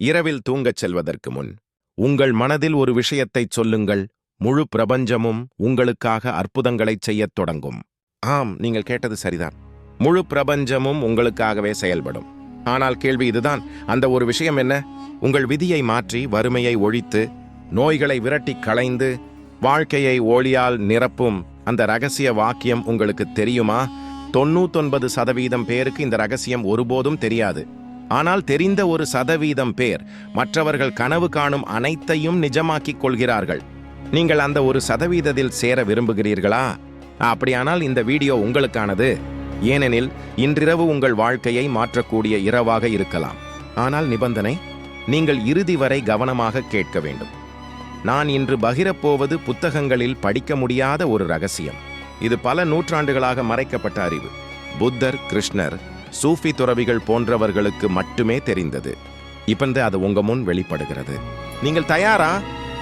இரவில் தூங்கச் செல்வதற்கு முன் உங்கள் மனதில் ஒரு விஷயத்தைச் சொல்லுங்கள். முழு பிரபஞ்சமும் உங்களுக்காக அற்புதங்களைச் செய்யத் தொடங்கும். ஆம் நீங்கள் கேட்டது சரிதான். முழு பிரபஞ்சமும் உங்களுக்காகவே செயல்படும். ஆனால் கேள்வி இதுதான். அந்த ஒரு விஷயம் என்ன? உங்கள் விதியை மாற்றி வறுமையை ஒழித்து நோய்களை விரட்டி களைந்து வாழ்க்கையை ஒளியால் நிரப்பும் அந்த ரகசிய வாக்கியம் உங்களுக்கு தெரியுமா? தொண்ணூத்தொன்பது சதவீதம் பேருக்கு இந்த ரகசியம் ஒருபோதும் தெரியாது. ஆனால் தெரிந்த ஒரு சதவீதம் பேர் மற்றவர்கள் கனவு காணும் அனைத்தையும் நிஜமாக்கிக் கொள்கிறார்கள். நீங்கள் அந்த ஒரு சதவீதத்தில் சேர விரும்புகிறீர்களா? அப்படியானால் இந்த வீடியோ உங்களுக்கானது. ஏனெனில் இன்றிரவு உங்கள் வாழ்க்கையை மாற்றக்கூடிய இரவாக இருக்கலாம். ஆனால் நிபந்தனை நீங்கள் இறுதி வரை கவனமாக கேட்க வேண்டும். நான் இன்று பகிரப்போவது புத்தகங்களில் படிக்க முடியாத ஒரு ரகசியம். இது பல நூற்றாண்டுகளாக மறைக்கப்பட்ட அறிவு. புத்தர் கிருஷ்ணர் சூஃபி துறவிகள் போன்றவர்களுக்கு மட்டுமே தெரிந்தது. இப்பந்து அது உங்க முன் வெளிப்படுகிறது. நீங்கள் தயாரா?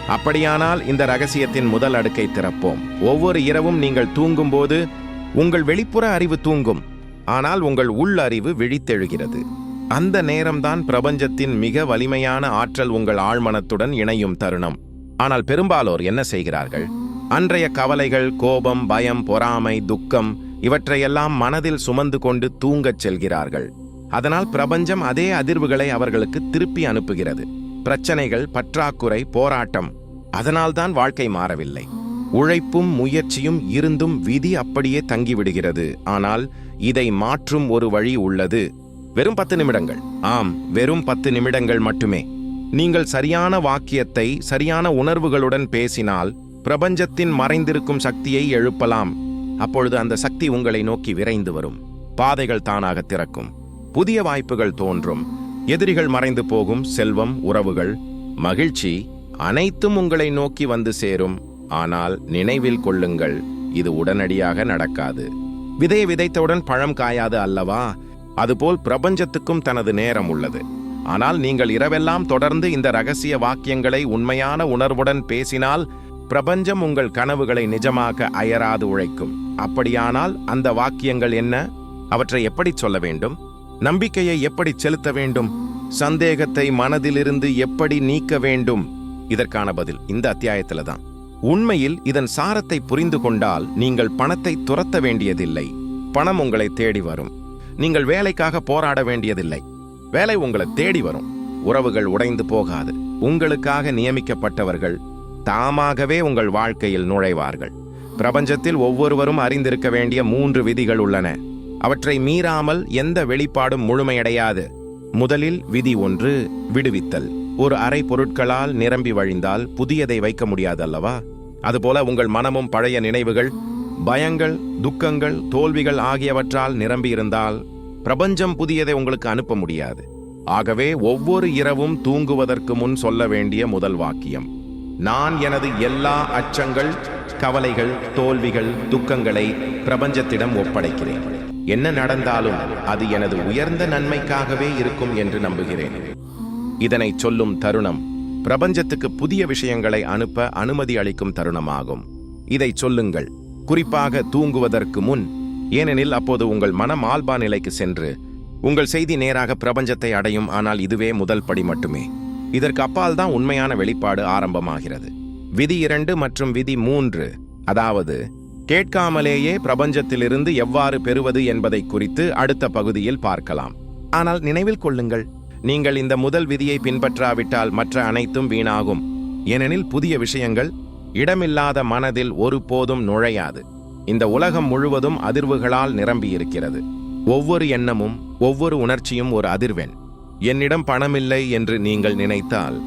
அப்படியானால் இந்த ரகசியத்தின் முதல் அடுக்கை திறப்போம். ஒவ்வொரு இரவும் நீங்கள் தூங்கும்போது உங்கள் வெளிப்புற அறிவு தூங்கும். ஆனால் உங்கள் உள் அறிவு விழித்தெழுகிறது. அந்த நேரம்தான் பிரபஞ்சத்தின் மிக வலிமையான ஆற்றல் உங்கள் ஆழ்மனத்துடன் இணையும் தருணம். ஆனால் பெரும்பாலோர் என்ன செய்கிறார்கள்? அன்றைய கவலைகள் கோபம் பயம் பொறாமை துக்கம் இவற்றையெல்லாம் மனதில் சுமந்து கொண்டு தூங்கச் செல்கிறார்கள். அதனால் பிரபஞ்சம் அதே அதிர்வுகளை அவர்களுக்கு திருப்பி அனுப்புகிறது. பிரச்சனைகள் பற்றாக்குறை போராட்டம் அதனால்தான் வாழ்க்கை மாறவில்லை. உழைப்பும் முயற்சியும் இருந்தும் விதி அப்படியே தங்கிவிடுகிறது. ஆனால் இதை மாற்றும் ஒரு வழி உள்ளது. வெறும் பத்து நிமிடங்கள். ஆம் வெறும் பத்து நிமிடங்கள் மட்டுமே. நீங்கள் சரியான வாக்கியத்தை சரியான உணர்வுகளுடன் பேசினால் பிரபஞ்சத்தின் மறைந்திருக்கும் சக்தியை எழுப்பலாம். அப்பொழுது அந்த சக்தி உங்களை நோக்கி விரைந்து வரும். பாதைகள் தானாக திறக்கும். புதிய வாய்ப்புகள் தோன்றும். எதிரிகள் மறைந்து போகும். செல்வம் உறவுகள் மகிழ்ச்சி அனைத்தும் உங்களை நோக்கி வந்து சேரும். ஆனால் நினைவில் கொள்ளுங்கள் இது உடனடியாக நடக்காது. விதையை விதைத்தவுடன் பழம் காயாது அல்லவா? அதுபோல் பிரபஞ்சத்துக்கும் தனது நேரம் உள்ளது. ஆனால் நீங்கள் இரவெல்லாம் தொடர்ந்து இந்த ரகசிய வாக்கியங்களை உண்மையான உணர்வுடன் பேசினால் பிரபஞ்சம் உங்கள் கனவுகளை நிஜமாக அயராது உழைக்கும். அப்படியானால் அந்த வாக்கியங்கள் என்ன? அவற்றை எப்படி சொல்ல வேண்டும்? நம்பிக்கையை எப்படி செலுத்த வேண்டும்? சந்தேகத்தை மனதிலிருந்து எப்படி நீக்க வேண்டும்? இதற்கான பதில் இந்த அத்தியாயத்தில் தான். உண்மையில் இதன் சாரத்தை புரிந்து கொண்டால் நீங்கள் பணத்தை துரத்த வேண்டியதில்லை. பணம் உங்களை தேடி வரும். நீங்கள் வேலைக்காக போராட வேண்டியதில்லை. வேலை உங்களை தேடி வரும். உறவுகள் உடைந்து போகாது. உங்களுக்காக நியமிக்கப்பட்டவர்கள் தாமாகவே உங்கள் வாழ்க்கையில் நுழைவார்கள். பிரபஞ்சத்தில் ஒவ்வொருவரும் அறிந்திருக்க வேண்டிய மூன்று விதிகள் உள்ளன. அவற்றை மீறாமல் எந்த வெளிப்பாடும் முழுமையடையாது. முதலில் விதி ஒன்று விடுவித்தல். ஒரு அறை பொருட்களால் நிரம்பி வழிந்தால் புதியதை வைக்க முடியாது அல்லவா அதுபோல உங்கள் மனமும் பழைய நினைவுகள் பயங்கள் துக்கங்கள் தோல்விகள் ஆகியவற்றால் நிரம்பியிருந்தால் பிரபஞ்சம் புதியதை உங்களுக்கு அனுப்ப முடியாது. ஆகவே ஒவ்வொரு இரவும் தூங்குவதற்கு முன் சொல்ல வேண்டிய முதல் வாக்கியம். நான் எனது எல்லா அச்சங்கள் கவலைகள் தோல்விகள் துக்கங்களை பிரபஞ்சத்திடம் ஒப்படைக்கிறேன். என்ன நடந்தாலும் அது எனது உயர்ந்த நன்மைக்காகவே இருக்கும் என்று நம்புகிறேன். இதனை சொல்லும் தருணம் பிரபஞ்சத்துக்கு புதிய விஷயங்களை அனுப்ப அனுமதி அளிக்கும் தருணமாகும். இதை சொல்லுங்கள். குறிப்பாக தூங்குவதற்கு முன் ஏனெனில் அப்போது உங்கள் மனம் ஆல்பா நிலைக்கு சென்று உங்கள் செய்தி நேராக பிரபஞ்சத்தை அடையும் ஆனால் இதுவே முதல் படி மட்டுமே. இதற்கு அப்பால் தான் உண்மையான வெளிப்பாடு ஆரம்பமாகிறது. விதி இரண்டு மற்றும் விதி மூன்று அதாவது கேட்காமலேயே பிரபஞ்சத்திலிருந்து எவ்வாறு பெறுவது என்பதை குறித்து அடுத்த பகுதியில் பார்க்கலாம். ஆனால் நினைவில் கொள்ளுங்கள் நீங்கள் இந்த முதல் விதியை பின்பற்றாவிட்டால் மற்ற அனைத்தும் வீணாகும். ஏனெனில் புதிய விஷயங்கள் இடமில்லாத மனதில் ஒருபோதும் நுழையாது. இந்த உலகம் முழுவதும் அதிர்வுகளால் நிரம்பியிருக்கிறது. ஒவ்வொரு எண்ணமும் ஒவ்வொரு உணர்ச்சியும் ஒரு அதிர்வெண். என்னிடம் பணமில்லை என்று நீங்கள் நினைத்தால்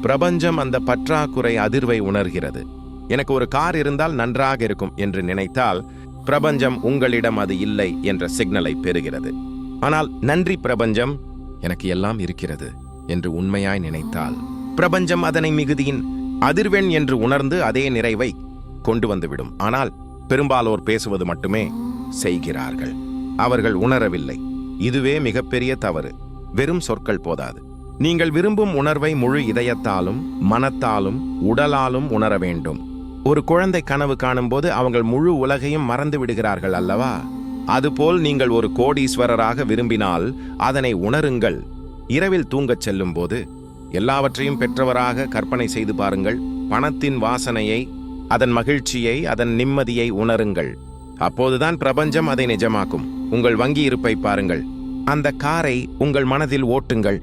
பிரபஞ்சம் அந்த பற்றாக்குறை அதிர்வை உணர்கிறது. எனக்கு ஒரு கார் இருந்தால் நன்றாக இருக்கும் என்று நினைத்தால் பிரபஞ்சம் உங்களிடம் அது இல்லை என்ற சிக்னலை பெறுகிறது. ஆனால் நன்றி பிரபஞ்சம் எனக்கு எல்லாம் இருக்கிறது என்று உண்மையாய் நினைத்தால் பிரபஞ்சம் அதனை மிகுதியின் அதிர்வெண் என்று உணர்ந்து அதே நிறைவை கொண்டு வந்துவிடும். ஆனால் பெரும்பாலோர் பேசுவது மட்டுமே செய்கிறார்கள். அவர்கள் உணரவில்லை. இதுவே மிகப்பெரிய தவறு. வெறும் சொற்கள் போதாது. நீங்கள் விரும்பும் உணர்வை முழு இதயத்தாலும் மனத்தாலும் உடலாலும் உணர வேண்டும். ஒரு குழந்தை கனவு காணும்போது அவங்கள் முழு உலகையும் மறந்து விடுகிறார்கள் அல்லவா? அதுபோல் நீங்கள் ஒரு கோடீஸ்வரராக விரும்பினால் அதனை உணருங்கள். இரவில் தூங்கச் செல்லும்போது எல்லாவற்றையும் பெற்றவராக கற்பனை செய்து பாருங்கள். பணத்தின் வாசனையை அதன் மகிழ்ச்சியை அதன் நிம்மதியை உணருங்கள். அப்போதுதான் பிரபஞ்சம் அதை நிஜமாக்கும். உங்கள் வங்கி இருப்பை பாருங்கள். அந்த காரை உங்கள் மனதில் ஓட்டுங்கள்.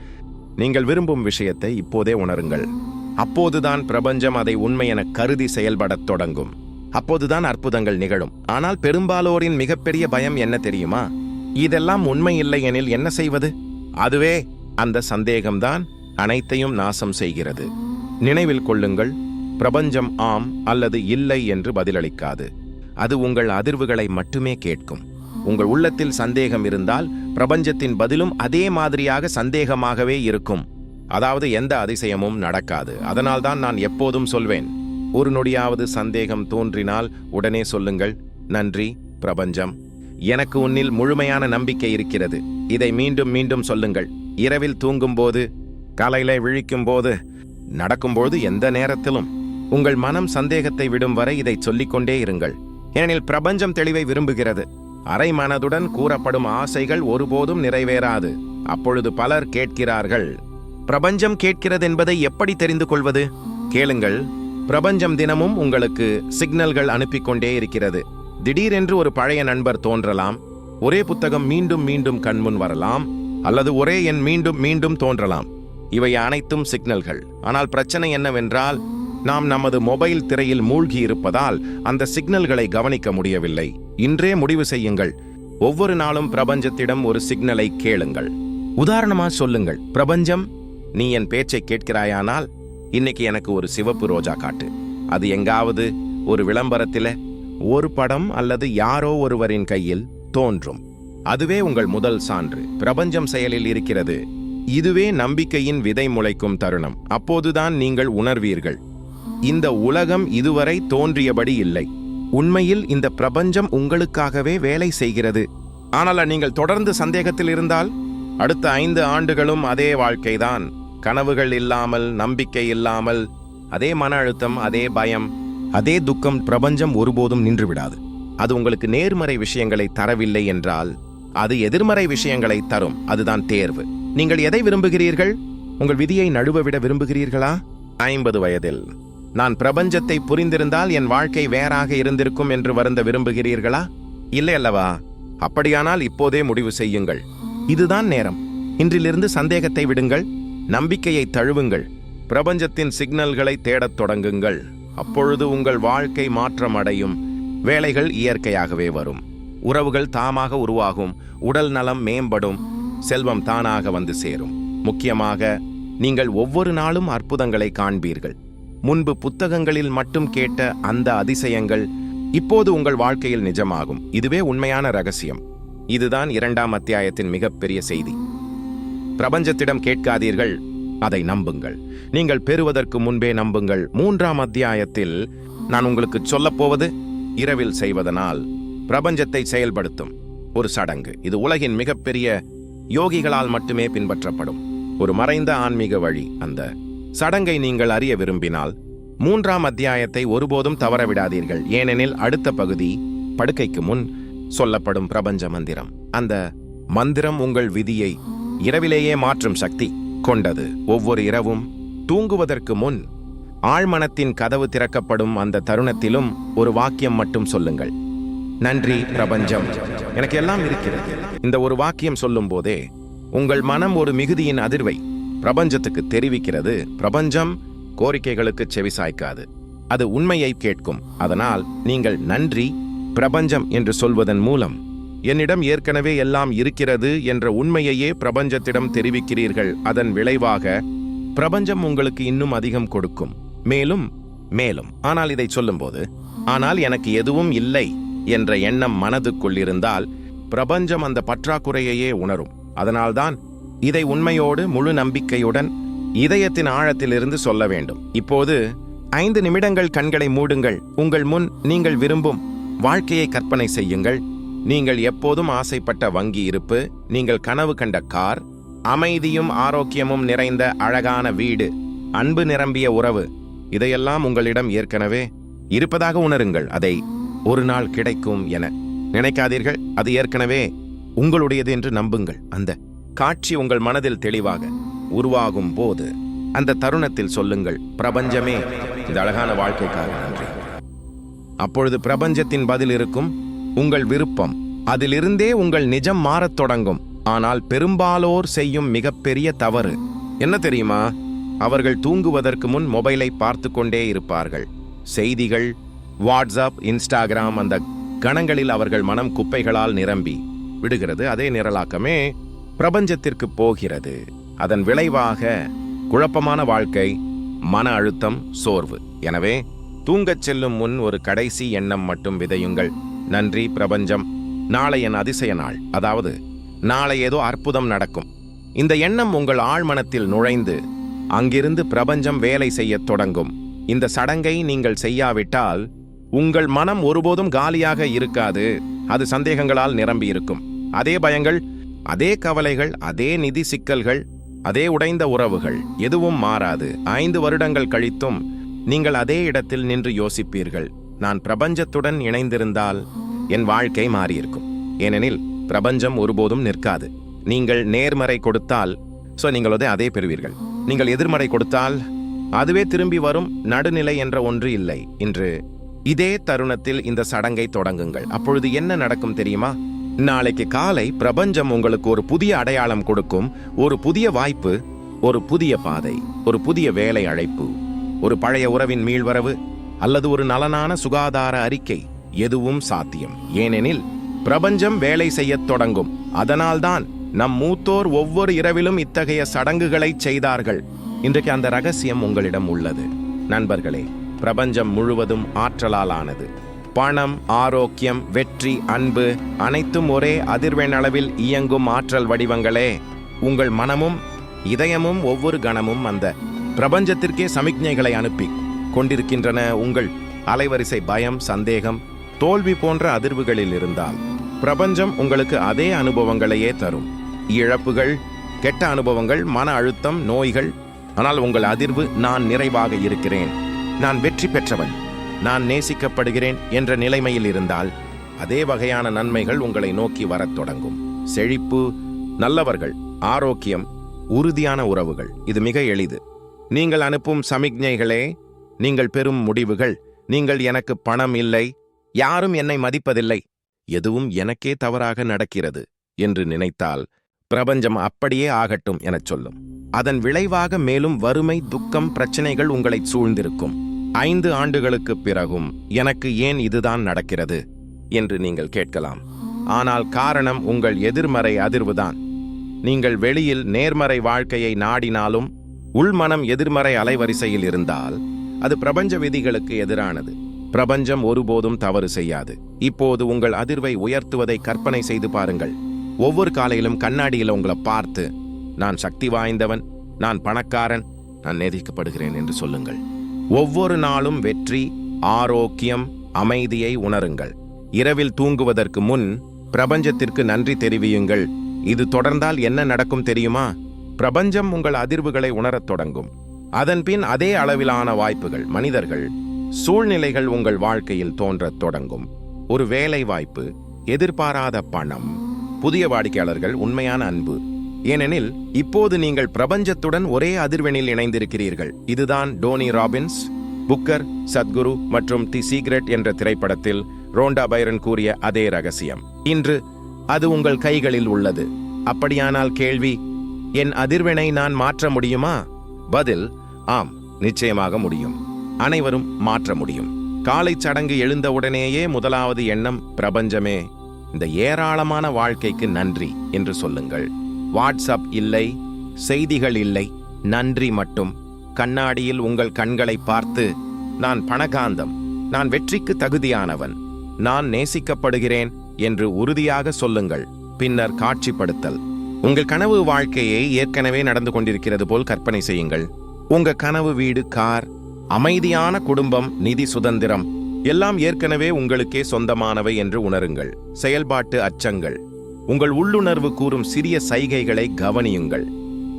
நீங்கள் விரும்பும் விஷயத்தை இப்போதே உணருங்கள். அப்போதுதான் பிரபஞ்சம் அதை உண்மை என கருதி செயல்படத் தொடங்கும். அப்போதுதான் அற்புதங்கள் நிகழும். ஆனால் பெரும்பாலோரின் மிகப்பெரிய பயம் என்ன தெரியுமா? இதெல்லாம் உண்மை இல்லை எனில் என்ன செய்வது? அதுவே அந்த சந்தேகம்தான் அனைத்தையும் நாசம் செய்கிறது. நினைவில் கொள்ளுங்கள் பிரபஞ்சம் ஆம் அல்லது இல்லை என்று பதிலளிக்காது. அது உங்கள் அதிர்வுகளை மட்டுமே கேட்கும். உங்கள் உள்ளத்தில் சந்தேகம் இருந்தால் பிரபஞ்சத்தின் பதிலும் அதே மாதிரியாக சந்தேகமாகவே இருக்கும். அதாவது எந்த அதிசயமும் நடக்காது. அதனால்தான் நான் எப்போதும் சொல்வேன் ஒரு நொடியாவது சந்தேகம் தோன்றினால் உடனே சொல்லுங்கள் நன்றி பிரபஞ்சம். எனக்கு உன்னில் முழுமையான நம்பிக்கை இருக்கிறது. இதை மீண்டும் மீண்டும் சொல்லுங்கள். இரவில் தூங்கும்போது காலையில விழிக்கும்போது நடக்கும்போது எந்த நேரத்திலும் உங்கள் மனம் சந்தேகத்தை விடும் வரை இதை சொல்லிக்கொண்டே இருங்கள். ஏனெனில் பிரபஞ்சம் தெளிவை விரும்புகிறது. அரை மனதுடன் கூறப்படும் ஆசைகள் ஒருபோதும் நிறைவேறாது. அப்பொழுது பலர் கேட்கிறார்கள் பிரபஞ்சம் கேட்கிறது என்பதை எப்படி தெரிந்து கொள்வது? கேளுங்கள் பிரபஞ்சம் தினமும் உங்களுக்கு சிக்னல்கள் அனுப்பிக் கொண்டே இருக்கிறது. திடீரென்று ஒரு பழைய நண்பர் தோன்றலாம். ஒரே புத்தகம் மீண்டும் மீண்டும் கண்முன் வரலாம் அல்லது ஒரே எண் மீண்டும் மீண்டும் தோன்றலாம். இவை அனைத்தும் சிக்னல்கள். ஆனால் பிரச்சனை என்னவென்றால் நாம் நமது மொபைல் திரையில் மூழ்கி இருப்பதால் அந்த சிக்னல்களை கவனிக்க முடியவில்லை. இன்றே முடிவு செய்யுங்கள். ஒவ்வொரு நாளும் பிரபஞ்சத்திடம் ஒரு சிக்னலை கேளுங்கள். உதாரணமா சொல்லுங்கள் பிரபஞ்சம் நீ என் பேச்சை கேட்கிறாயானால் இன்னைக்கு எனக்கு ஒரு சிவப்பு ரோஜா காட்டு. அது எங்காவது ஒரு விளம்பரத்தில ஒரு படம் அல்லது யாரோ ஒருவரின் கையில் தோன்றும். அதுவே உங்கள் முதல் சான்று. பிரபஞ்சம் செயலில் இருக்கிறது. இதுவே நம்பிக்கையின் விதை முளைக்கும் தருணம். அப்போதுதான் நீங்கள் உணர்வீர்கள். இந்த உலகம் இதுவரை தோன்றியபடி இல்லை. உண்மையில் இந்த பிரபஞ்சம் உங்களுக்காகவே வேலை செய்கிறது. ஆனால் நீங்கள் தொடர்ந்து சந்தேகத்தில் இருந்தால் அடுத்த ஐந்து ஆண்டுகளும் அதே வாழ்க்கைதான். கனவுகள் இல்லாமல் நம்பிக்கை இல்லாமல் அதே மன அழுத்தம் அதே பயம் அதே துக்கம் பிரபஞ்சம் ஒருபோதும் நின்று விடாது அது உங்களுக்கு நேர்மறை விஷயங்களை தரவில்லை என்றால் அது எதிர்மறை விஷயங்களை தரும். அதுதான் தேர்வு. நீங்கள் எதை விரும்புகிறீர்கள்? உங்கள் விதியை நழுவ விட விரும்புகிறீர்களா? ஐம்பது வயதில். நான் பிரபஞ்சத்தை புரிந்திருந்தால் என் வாழ்க்கை வேறாக இருந்திருக்கும் என்று வருந்த விரும்புகிறீர்களா? இல்லை அல்லவா? அப்படியானால் இப்போதே முடிவு செய்யுங்கள். இதுதான் நேரம். இன்றிலிருந்து சந்தேகத்தை விடுங்கள் நம்பிக்கையை தழுவுங்கள் பிரபஞ்சத்தின் சிக்னல்களை தேடத் தொடங்குங்கள். அப்பொழுது உங்கள் வாழ்க்கை மாற்றம் அடையும் வேலைகள் இயற்கையாகவே வரும். உறவுகள் தாமாக உருவாகும். உடல் நலம் மேம்படும். செல்வம் தானாக வந்து சேரும். முக்கியமாக நீங்கள் ஒவ்வொரு நாளும் அற்புதங்களை காண்பீர்கள். முன்பு புத்தகங்களில் மட்டும் கேட்ட அந்த அதிசயங்கள் இப்போது உங்கள் வாழ்க்கையில் நிஜமாகும். இதுவே உண்மையான ரகசியம். இதுதான் இரண்டாம் அத்தியாயத்தின் மிகப்பெரிய செய்தி. பிரபஞ்சத்திடம் கேட்காதீர்கள் அதை நம்புங்கள். நீங்கள் பெறுவதற்கு முன்பே நம்புங்கள். மூன்றாம் அத்தியாயத்தில் நான் உங்களுக்கு சொல்லப் போவது இரவில் செய்வதனால் பிரபஞ்சத்தை செயல்படுத்தும் ஒரு சடங்கு. இது உலகின் மிகப்பெரிய யோகிகளால் மட்டுமே பின்பற்றப்படும். ஒரு மறைந்த ஆன்மீக வழி அந்த சடங்கை நீங்கள் அறிய விரும்பினால் மூன்றாம் அத்தியாயத்தை ஒருபோதும் தவறவிடாதீர்கள். ஏனெனில் அடுத்த பகுதி படுக்கைக்கு முன் சொல்லப்படும் பிரபஞ்ச மந்திரம். அந்த மந்திரம் உங்கள் விதியை இரவிலேயே மாற்றும் சக்தி கொண்டது. ஒவ்வொரு இரவும் தூங்குவதற்கு முன் ஆழ்மனத்தின் கதவு திறக்கப்படும் அந்த தருணத்திலும் ஒரு வாக்கியம் மட்டும் சொல்லுங்கள். நன்றி பிரபஞ்சம். எனக்கு எல்லாம் இருக்கிறது. இந்த ஒரு வாக்கியம் சொல்லும் போதே உங்கள் மனம் ஒரு மிகுதியின் அதிர்வை பிரபஞ்சத்துக்கு தெரிவிக்கிறது பிரபஞ்சம் கோரிக்கைகளுக்கு செவிசாய்க்காது அது உண்மையை கேட்கும். அதனால் நீங்கள் நன்றி பிரபஞ்சம் என்று சொல்வதன் மூலம். என்னிடம் ஏற்கனவே எல்லாம் இருக்கிறது என்ற உண்மையையே பிரபஞ்சத்திடம் தெரிவிக்கிறீர்கள். அதன் விளைவாக பிரபஞ்சம் உங்களுக்கு இன்னும் அதிகம் கொடுக்கும். மேலும் மேலும். ஆனால் இதை சொல்லும்போது ஆனால் எனக்கு எதுவும் இல்லை என்ற எண்ணம் மனதுக்குள் இருந்தால் பிரபஞ்சம் அந்த பற்றாக்குறையையே உணரும். அதனால்தான் இதை உண்மையோடு முழு நம்பிக்கையுடன் இதயத்தின் ஆழத்திலிருந்து சொல்ல வேண்டும். இப்போது ஐந்து நிமிடங்கள் கண்களை மூடுங்கள். உங்கள் முன் நீங்கள் விரும்பும் வாழ்க்கையை கற்பனை செய்யுங்கள். நீங்கள் எப்போதும் ஆசைப்பட்ட வங்கி இருப்பு நீங்கள் கனவு கண்ட கார் அமைதியும் ஆரோக்கியமும் நிறைந்த அழகான வீடு அன்பு நிரம்பிய உறவு இதையெல்லாம் உங்களிடம் ஏற்கனவே இருப்பதாக உணருங்கள். அதை ஒரு நாள் கிடைக்கும் என நினைக்காதீர்கள். அது ஏற்கனவே உங்களுடையது என்று நம்புங்கள். அந்த காட்சி உங்கள் மனதில் தெளிவாக உருவாகும் போது அந்த தருணத்தில் சொல்லுங்கள் பிரபஞ்சமே இந்த அழகான வாழ்க்கைக்காக நன்றி. அப்பொழுது பிரபஞ்சத்தின் பதில் இருக்கும் உங்கள் விருப்பம். அதிலிருந்தே உங்கள் நிஜம் மாறத் தொடங்கும். ஆனால் பெரும்பாலோர் செய்யும் மிகப்பெரிய தவறு என்ன தெரியுமா? அவர்கள் தூங்குவதற்கு முன் மொபைலை பார்த்து கொண்டே இருப்பார்கள். செய்திகள் வாட்ஸ்அப் இன்ஸ்டாகிராம் அந்த கணங்களில் அவர்கள் மனம் குப்பைகளால் நிரம்பி விடுகிறது. அதே நிரலாக்கமே பிரபஞ்சத்திற்கு போகிறது. அதன் விளைவாக குழப்பமான வாழ்க்கை மன அழுத்தம் சோர்வு. எனவே தூங்கச் செல்லும் முன் ஒரு கடைசி எண்ணம் மட்டும் விதையுங்கள். நன்றி பிரபஞ்சம். நாளை என் அதிசய நாள். அதாவது நாளை ஏதோ அற்புதம் நடக்கும். இந்த எண்ணம் உங்கள் ஆழ்மனத்தில் நுழைந்து அங்கிருந்து பிரபஞ்சம் வேலை செய்யத் தொடங்கும். இந்த சடங்கை நீங்கள் செய்யாவிட்டால் உங்கள் மனம் ஒருபோதும் காலியாக இருக்காது. அது சந்தேகங்களால் நிரம்பியிருக்கும். அதே பயங்கள் அதே கவலைகள் அதே நிதி சிக்கல்கள் அதே உடைந்த உறவுகள் எதுவும் மாறாது. ஐந்து வருடங்கள் கழித்தும் நீங்கள் அதே இடத்தில் நின்று யோசிப்பீர்கள். நான் பிரபஞ்சத்துடன் இணைந்திருந்தால் என் வாழ்க்கை மாறியிருக்கும். ஏனெனில் பிரபஞ்சம் ஒருபோதும் நிற்காது. நீங்கள் நேர்மறை கொடுத்தால் ஸோ நீங்கள் அதை அதே பெறுவீர்கள். நீங்கள் எதிர்மறை கொடுத்தால் அதுவே திரும்பி வரும் நடுநிலை என்ற ஒன்று இல்லை. இன்று இதே தருணத்தில் இந்த சடங்கை தொடங்குங்கள். அப்பொழுது என்ன நடக்கும் தெரியுமா? நாளைக்கு காலை பிரபஞ்சம் உங்களுக்கு ஒரு புதிய அடையாளம் கொடுக்கும். ஒரு புதிய வாய்ப்பு ஒரு புதிய பாதை ஒரு புதிய வேலை அழைப்பு ஒரு பழைய உறவின் மீள்வரவு அல்லது ஒரு நலனான சுகாதார அறிக்கை எதுவும் சாத்தியம். ஏனெனில் பிரபஞ்சம் வேலை செய்யத் தொடங்கும். அதனால்தான் நம் மூத்தோர் ஒவ்வொரு இரவிலும் இத்தகைய சடங்குகளை செய்தார்கள். இன்றைக்கு அந்த ரகசியம் உங்களிடம் உள்ளது. நண்பர்களே பிரபஞ்சம் முழுவதும் ஆற்றலால் ஆனது பணம் ஆரோக்கியம் வெற்றி அன்பு அனைத்தும் ஒரே அதிர்வெண் அளவில் இயங்கும் ஆற்றல் வடிவங்களே. உங்கள் மனமும் இதயமும் ஒவ்வொரு கணமும் அந்த பிரபஞ்சத்திற்கே சமிக்ஞைகளை அனுப்பி கொண்டிருக்கின்றன உங்கள் அலைவரிசை பயம் சந்தேகம் தோல்வி போன்ற அதிர்வுகளில் இருந்தால் பிரபஞ்சம் உங்களுக்கு அதே அனுபவங்களையே தரும். இழப்புகள் கெட்ட அனுபவங்கள் மன அழுத்தம் நோய்கள் ஆனால் உங்கள் அதிர்வு நான் நிறைவாக இருக்கிறேன். நான் வெற்றி பெற்றவன். நான் நேசிக்கப்படுகிறேன் என்ற நிலைமையில் இருந்தால் அதே வகையான நன்மைகள் உங்களை நோக்கி வரத் தொடங்கும். செழிப்பு நல்லவர்கள் ஆரோக்கியம் உறுதியான உறவுகள். இது மிக எளிது. நீங்கள் அனுப்பும் சமிக்ஞைகளே நீங்கள் பெறும் முடிவுகள் நீங்கள் எனக்கு பணம் இல்லை யாரும் என்னை மதிப்பதில்லை எதுவும் எனக்கே தவறாக நடக்கிறது என்று நினைத்தால் பிரபஞ்சம் அப்படியே ஆகட்டும் எனச் சொல்லும். அதன் விளைவாக மேலும் வறுமை துக்கம் பிரச்சனைகள் உங்களை சூழ்ந்திருக்கும். ஐந்து ஆண்டுகளுக்குப் பிறகும் எனக்கு ஏன் இதுதான் நடக்கிறது? என்று நீங்கள் கேட்கலாம். ஆனால் காரணம் உங்கள் எதிர்மறை அதிர்வுதான். நீங்கள் வெளியில் நேர்மறை வாழ்க்கையை நாடினாலும் உள்மனம் எதிர்மறை அலைவரிசையில் இருந்தால் அது பிரபஞ்ச விதிகளுக்கு எதிரானது. பிரபஞ்சம் ஒருபோதும் தவறு செய்யாது. இப்போது உங்கள் அதிர்வை உயர்த்துவதை கற்பனை செய்து பாருங்கள். ஒவ்வொரு காலையிலும் கண்ணாடியில் உங்களை பார்த்து நான் சக்தி வாய்ந்தவன் நான் பணக்காரன் நான் நேதிக்கப்படுகிறேன் என்று சொல்லுங்கள். ஒவ்வொரு நாளும் வெற்றி ஆரோக்கியம் அமைதியை உணருங்கள். இரவில் தூங்குவதற்கு முன் பிரபஞ்சத்திற்கு நன்றி தெரிவியுங்கள். இது தொடர்ந்தால் என்ன நடக்கும் தெரியுமா? பிரபஞ்சம் உங்கள் அதிர்வுகளை உணரத் தொடங்கும். அதன்பின் அதே அளவிலான வாய்ப்புகள் மனிதர்கள் சூழ்நிலைகள் உங்கள் வாழ்க்கையில் தோன்றத் தொடங்கும். ஒரு வேலை வாய்ப்பு எதிர்பாராத பணம். புதிய வாடிக்கையாளர்கள் உண்மையான அன்பு. ஏனெனில் இப்போது நீங்கள் பிரபஞ்சத்துடன் ஒரே அதிர்வெண்ணில் இணைந்திருக்கிறீர்கள். இதுதான் டோனி ராபின்ஸ் புக்கர் சத்குரு மற்றும் தி சீக்ரெட் என்ற திரைப்படத்தில் ரோண்டா பைரன் கூறிய அதே ரகசியம். இன்று அது உங்கள் கைகளில் உள்ளது. அப்படியானால் கேள்வி என் அதிர்வெண்ணை நான் மாற்ற முடியுமா? பதில் ஆம் நிச்சயமாக முடியும். அனைவரும் மாற்ற முடியும். காலை சடங்கு எழுந்தவுடனேயே முதலாவது எண்ணம் பிரபஞ்சமே. இந்த ஏராளமான வாழ்க்கைக்கு நன்றி என்று சொல்லுங்கள். வாட்ஸ்அப் இல்லை செய்திகள் இல்லை நன்றி மட்டும். கண்ணாடியில் உங்கள் கண்களை பார்த்து நான் பணகாந்தம் நான் வெற்றிக்கு தகுதியானவன் நான் நேசிக்கப்படுகிறேன் என்று உறுதியாக சொல்லுங்கள் பின்னர் காட்சிப்படுத்தல். உங்கள் கனவு வாழ்க்கையை ஏற்கனவே நடந்து கொண்டிருக்கிறது போல் கற்பனை செய்யுங்கள். உங்க கனவு வீடு கார் அமைதியான குடும்பம் நிதி சுதந்திரம் எல்லாம் ஏற்கனவே உங்களுக்கே சொந்தமானவை என்று உணருங்கள். செயல்பாட்டு அச்சங்கள். உங்கள் உள்ளுணர்வு கூறும் சிறிய சைகைகளை கவனியுங்கள்.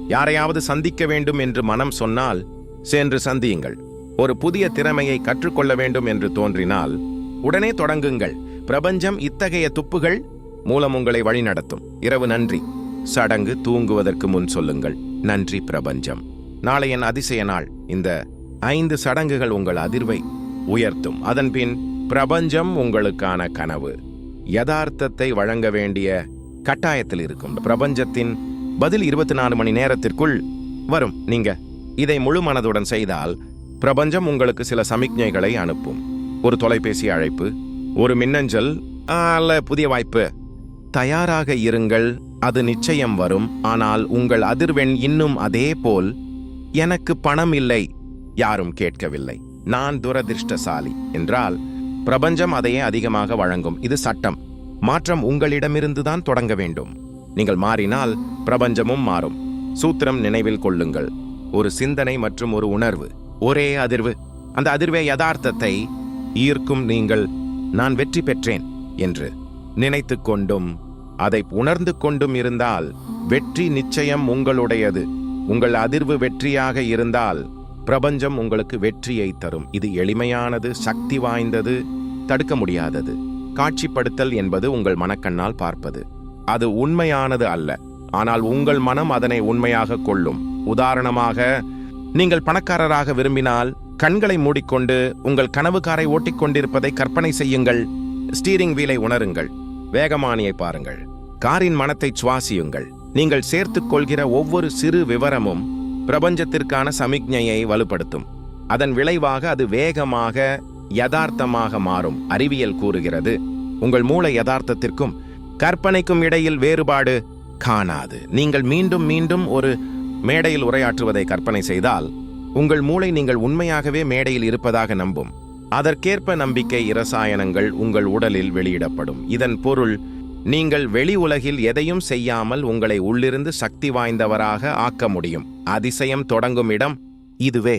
யாரையாவது சந்திக்க வேண்டும் என்று மனம் சொன்னால் சென்று சந்தியுங்கள். ஒரு புதிய திறமையை கற்றுக்கொள்ள வேண்டும் என்று தோன்றினால் உடனே தொடங்குங்கள். பிரபஞ்சம் இத்தகைய துப்புகள் மூலம் உங்களை வழிநடத்தும். இரவு நன்றி. சடங்கு தூங்குவதற்கு முன் சொல்லுங்கள். நன்றி பிரபஞ்சம். நாளை என் அதிசய நாள். இந்த ஐந்து சடங்குகள் உங்கள் அதிர்வை உயர்த்தும். அதன்பின் பிரபஞ்சம் உங்களுக்கான கனவு. யதார்த்தத்தை வழங்க வேண்டிய கட்டாயத்தில் இருக்கும். பிரபஞ்சத்தின் பதில் இருபத்தி நாலு மணி நேரத்திற்குள் வரும். நீங்க இதை முழு மனதுடன் செய்தால் பிரபஞ்சம் உங்களுக்கு சில சமிக்ஞைகளை அனுப்பும். ஒரு தொலைபேசி அழைப்பு ஒரு மின்னஞ்சல் அல்ல புதிய வாய்ப்பு. தயாராக இருங்கள் அது நிச்சயம் வரும். ஆனால் உங்கள் அதிர்வெண் இன்னும் அதே போல் எனக்கு பணம் இல்லை யாரும் கேட்கவில்லை. நான் துரதிர்ஷ்டசாலி என்றால் பிரபஞ்சம் அதையே அதிகமாக வழங்கும். இது சட்டம். மாற்றம் உங்களிடமிருந்துதான் தொடங்க வேண்டும். நீங்கள் மாறினால் பிரபஞ்சமும் மாறும். சூத்திரம் நினைவில் கொள்ளுங்கள். ஒரு சிந்தனை மற்றும் ஒரு உணர்வு ஒரே அதிர்வு. அந்த அதிர்வே யதார்த்தத்தை ஈர்க்கும் நீங்கள் நான் வெற்றி பெற்றேன் என்று நினைத்து கொண்டும் அதை உணர்ந்து கொண்டும் இருந்தால் வெற்றி நிச்சயம் உங்களுடையது. உங்கள் அதிர்வு வெற்றியாக இருந்தால் பிரபஞ்சம் உங்களுக்கு வெற்றியை தரும். இது எளிமையானது சக்தி வாய்ந்தது தடுக்க முடியாதது. காட்சிப்படுத்தல் என்பது உங்கள் மனக்கண்ணால் பார்ப்பது. அது உண்மையானது அல்ல. ஆனால் உங்கள் மனம் அதனை உண்மையாக கொள்ளும். உதாரணமாக நீங்கள் பணக்காரராக விரும்பினால் கண்களை மூடிக்கொண்டு உங்கள் கனவு காரை ஓட்டிக்கொண்டிருப்பதை கற்பனை செய்யுங்கள். ஸ்டீரிங் வீலை உணருங்கள். வேகமானியை பாருங்கள். காரின் மனத்தை சுவாசியுங்கள். நீங்கள் சேர்த்துக் கொள்கிற ஒவ்வொரு சிறு விவரமும் பிரபஞ்சத்திற்கான சமிக்ஞையை வலுப்படுத்தும். அதன் விளைவாக அது வேகமாக யதார்த்தமாக மாறும் அறிவியல் கூறுகிறது. உங்கள் மூளை யதார்த்தத்திற்கும் கற்பனைக்கும் இடையில் வேறுபாடு காணாது. நீங்கள் மீண்டும் மீண்டும் ஒரு மேடையில் உரையாற்றுவதை கற்பனை செய்தால் உங்கள் மூளை நீங்கள் உண்மையாகவே மேடையில் இருப்பதாக நம்பும். அதற்கேற்ப நம்பிக்கை இரசாயனங்கள் உங்கள் உடலில் வெளியிடப்படும். இதன் பொருள் நீங்கள் வெளி உலகில் எதையும் செய்யாமல் உங்களை உள்ளிருந்து சக்தி வாய்ந்தவராக ஆக்க முடியும். அதிசயம் தொடங்கும் இடம் இதுவே.